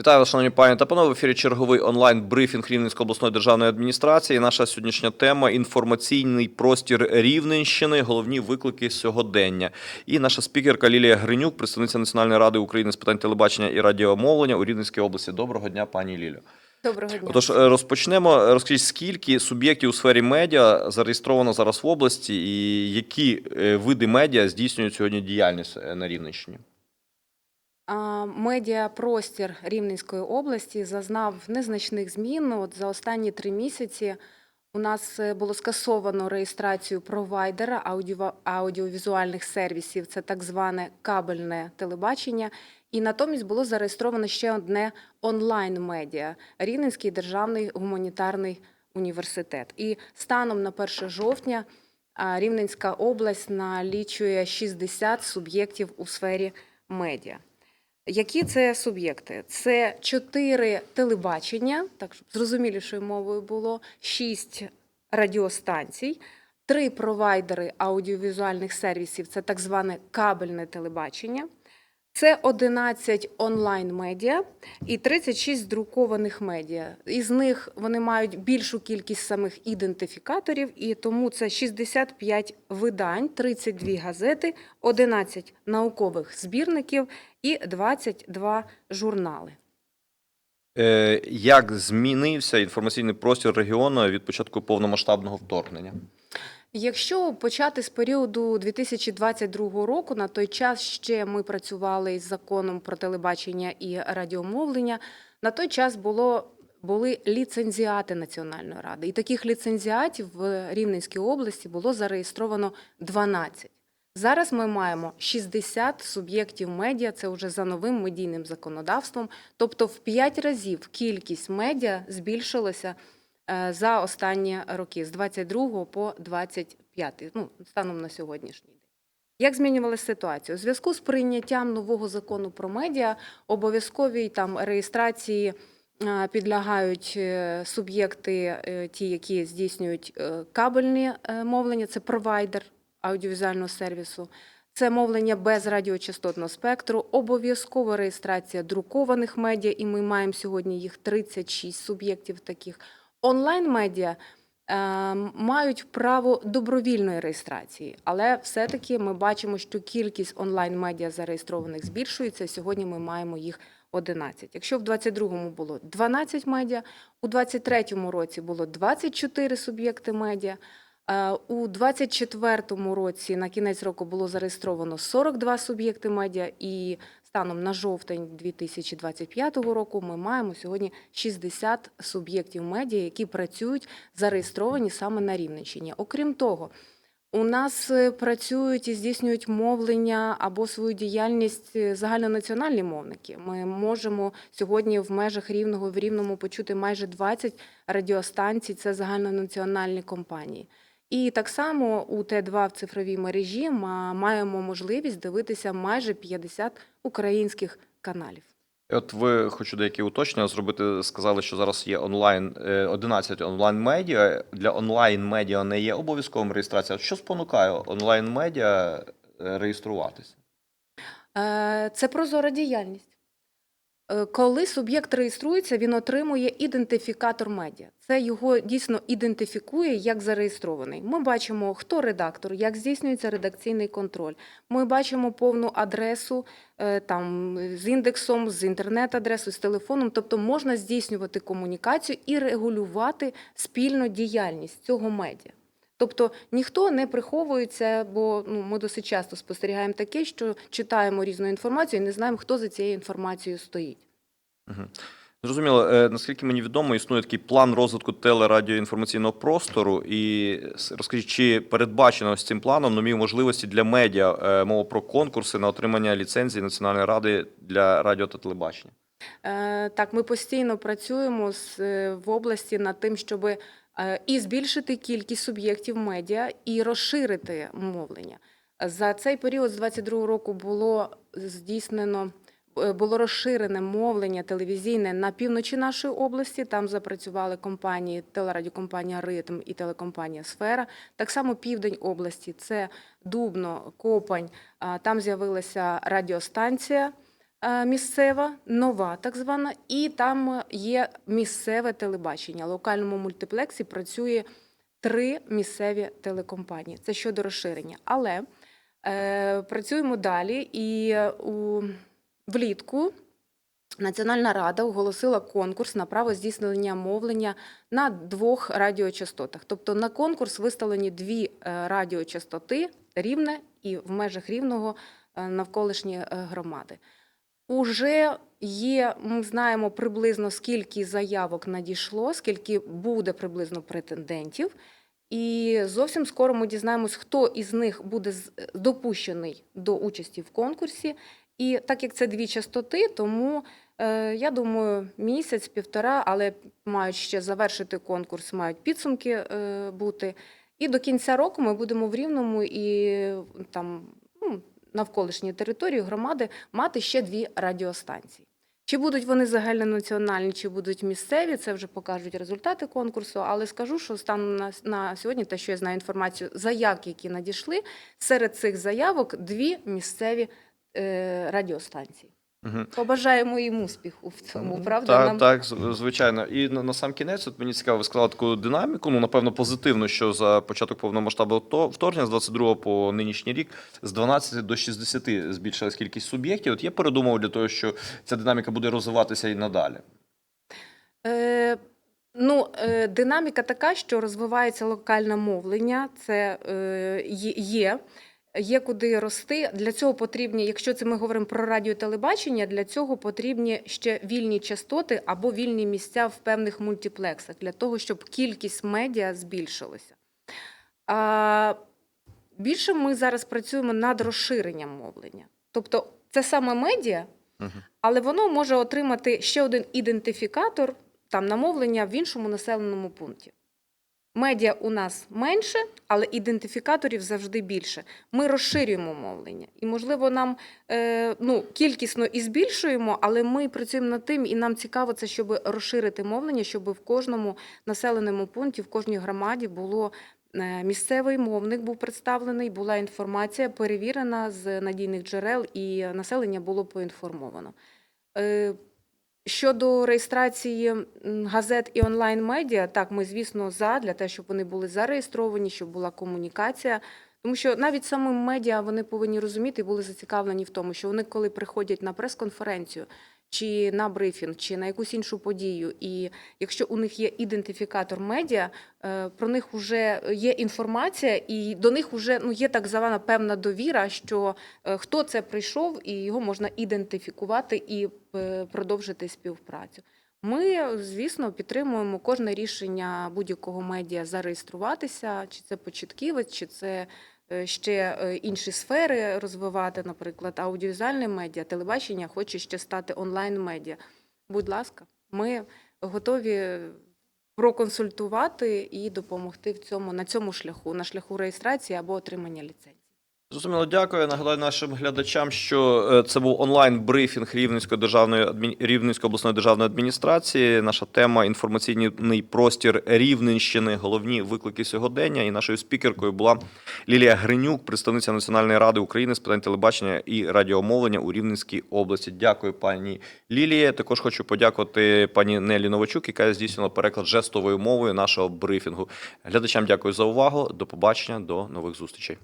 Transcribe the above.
Вітаю вас, шановні пані та панове. В ефірі черговий онлайн брифінг Рівненської обласної державної адміністрації. Наша сьогоднішня тема інформаційний простір Рівненщини, головні виклики сьогодення. І наша спікерка Лілія Гринюк, представниця Національної ради України з питань телебачення і радіомовлення у Рівненській області. Доброго дня, пані Лілю. Доброго дня. Отож, е, розпочнемо. Розкажіть, скільки суб'єктів у сфері медіа зареєстровано зараз в області, і які е, види медіа здійснюють сьогодні діяльність е, на Рівненщині? Медіапростір Рівненської області зазнав незначних змін. От за останні три місяці у нас е, було скасовано реєстрацію провайдера аудіо- аудіовізуальних сервісів, це так зване кабельне телебачення. І натомість було зареєстровано ще одне онлайн-медіа Рівненський державний гуманітарний університет. І станом на 1 жовтня Рівненська область налічує 60 суб'єктів у сфері медіа. Які це суб'єкти? Це чотири телебачення, так щоб зрозумілішою мовою було, шість радіостанцій, три провайдери аудіовізуальних сервісів, це так зване кабельне телебачення. Це 11 онлайн-медіа і 36 друкованих медіа. Із них вони мають більшу кількість самих ідентифікаторів, і тому це 65 видань, 32 газети, 11 наукових збірників і 22 журнали. Е, Як змінився інформаційний простір регіону від початку повномасштабного вторгнення? Якщо почати з періоду 2022 року, на той час ще ми працювали із законом про телебачення і радіомовлення. На той час було були ліцензіати Національної ради, і таких ліцензіатів в Рівненській області було зареєстровано 12. Зараз ми маємо 60 суб'єктів медіа, це вже за новим медійним законодавством. Тобто в 5 разів кількість медіа збільшилася за останні роки з 22 по 25, ну, станом на сьогоднішній день. Як змінювалася ситуація? У зв'язку з прийняттям нового закону про медіа обов'язковій там реєстрації е, підлягають е, суб'єкти, е, ті, які здійснюють е, кабельні е, мовлення, це провайдер аудіовізуального сервісу. Це мовлення без радіочастотного спектру, обов'язкова реєстрація друкованих медіа, і ми маємо сьогодні їх 36 суб'єктів таких. Онлайн-медіа е, мають право добровільної реєстрації, але все-таки ми бачимо, що кількість онлайн-медіа зареєстрованих збільшується. Сьогодні ми маємо їх 11. Якщо в 22-му було 12 медіа, у 23-му році було 24 суб'єкти медіа. Е, У 24-му році на кінець року було зареєстровано 42 суб'єкти медіа, і станом на жовтень 2025 року ми маємо сьогодні 60 суб'єктів медіа, які працюють зареєстровані саме на Рівненщині. Окрім того, у нас е, працюють і здійснюють мовлення або свою діяльність е, загальнонаціональні мовники. Ми можемо сьогодні в межах рівного в рівному почути майже 20 радіостанцій. Це загальнонаціональні компанії. І так само у Т2 в цифровій мережі ма- маємо можливість дивитися майже 50 українських каналів. От ви хочу деякі уточнення зробити. Сказали, що зараз є онлайн е, 11 онлайн медіа. Для онлайн медіа не є обов'язковим реєстрація. Що спонукає онлайн медіа реєструватися? Е, Це прозора діяльність. Е, Коли суб'єкт реєструється, він отримує ідентифікатор медіа. Це його дійсно ідентифікує як зареєстрований. Ми бачимо, хто редактор, як здійснюється редакційний контроль. Ми бачимо повну адресу е, там з індексом, з інтернет-адресою, з телефоном. Тобто можна здійснювати комунікацію і регулювати спільну діяльність цього медіа. Тобто ніхто не приховується, бо ну, ми досить часто спостерігаємо таке, що читаємо різну інформацію і не знаємо, хто за цією інформацією стоїть. Угу. Зрозуміло, Е, наскільки мені відомо, існує такий план розвитку телерадіоінформаційного простору. І розкажіть, чи передбачено з цим планом нові можливості для медіа Е, мова про конкурси на отримання ліцензії Національної ради для радіо та телебачення? Е, Так, ми постійно працюємо з, в області над тим, щоб і збільшити кількість суб'єктів медіа, і розширити мовлення. За цей період з 22 року було здійснено е, було розширене мовлення телевізійне на півночі нашої області. Там запрацювали компанії телерадіокомпанія Ритм і телекомпанія Сфера. Так само південь області це Дубно, Копань. Там з'явилася радіостанція. Е, місцева, нова так звана, і там є місцеве телебачення. В локальному мультиплексі працює три місцеві телекомпанії. Це щодо розширення. Але е, працюємо далі, і е, у, влітку Національна рада оголосила конкурс на право здійснення мовлення на двох радіочастотах. Тобто на конкурс виставлені дві е, радіочастоти рівне і в межах рівного навколишні громади. Уже є, ми знаємо приблизно скільки заявок надійшло, скільки буде приблизно претендентів. І зовсім скоро ми дізнаємось, хто із них буде з- допущений до участі в конкурсі. І так як це дві частоти, тому е, я думаю, місяць, півтора, але мають ще завершити конкурс, мають підсумки е, бути. І до кінця року ми будемо в Рівному і там навколишній території громади мати ще дві радіостанції. Чи будуть вони загальнонаціональні, чи будуть місцеві, це вже покажуть результати конкурсу. Але скажу, що станом на, на сьогодні, те, що я знаю інформацію, заявки, які надійшли, серед цих заявок дві місцеві е, радіостанції. Мгм. Побажаємо їм успіху в цьому, правда? Так, Нам так, звичайно. І на, на сам кінець, от мені цікаво, ви сказали таку динаміку. Ну, напевно, позитивно, що за початок повномасштабного вторгнення з 22 по нинішній рік з 12 до 60 збільшилась кількість суб'єктів. От є передумов для того, що ця динаміка буде розвиватися і надалі. Е, ну, е, динаміка така, що розвивається локальне мовлення, це е, є- є. Куди рости. Для цього потрібні, якщо це ми говоримо про радіо телебачення, для цього потрібні ще вільні частоти або вільні місця в певних мультиплексах, для того, щоб кількість медіа збільшилася. Більше ми зараз працюємо над розширенням мовлення. Тобто, це саме медіа, але воно може отримати ще один ідентифікатор там на мовлення в іншому населеному пункті. Медіа у нас менше, але ідентифікаторів завжди більше. Ми розширюємо мовлення. І, можливо, нам е, ну, кількісно і збільшуємо, але ми працюємо над тим, і нам цікаво це, щоб розширити мовлення, щоб в кожному населеному пункті, в кожній громаді було е, місцевий мовник був представлений, була інформація перевірена з надійних джерел, і населення було поінформовано. Е, Щодо реєстрації газет і онлайн-медіа, так, ми, звісно, за для того, щоб вони були зареєстровані, щоб була комунікація. Тому що навіть самим медіа вони повинні розуміти і були зацікавлені в тому, що вони, коли приходять на прес-конференцію чи на брифінг, чи на якусь іншу подію, і якщо у них є ідентифікатор медіа, е, про них вже є інформація, і до них вже ну, є так звана певна довіра, що е, хто це прийшов, і його можна ідентифікувати і е, продовжити співпрацю. Ми, звісно, підтримуємо кожне рішення будь-якого медіа зареєструватися, чи це початківець, чи це ще е, інші сфери розвивати, наприклад, аудіовізуальне медіа, телебачення хоче ще стати онлайн-медіа. Будь ласка, ми готові проконсультувати і допомогти в цьому на цьому шляху, на шляху реєстрації або отримання ліцензії. Зрозуміло, дякую. Нагадаю нашим глядачам, що е, це був онлайн-брифінг Рівненської державної. Рівненської обласної державної адміністрації. Наша тема інформаційний простір Рівненщини, головні виклики сьогодення. І нашою спікеркою була Лілія Гринюк, представниця Національної ради України з питань телебачення і радіомовлення у Рівненській області. Дякую, пані Лілія. Також хочу подякувати пані Нелі Новачук, яка здійснила переклад жестовою мовою нашого брифінгу. Глядачам дякую за увагу. До побачення, до нових зустрічей.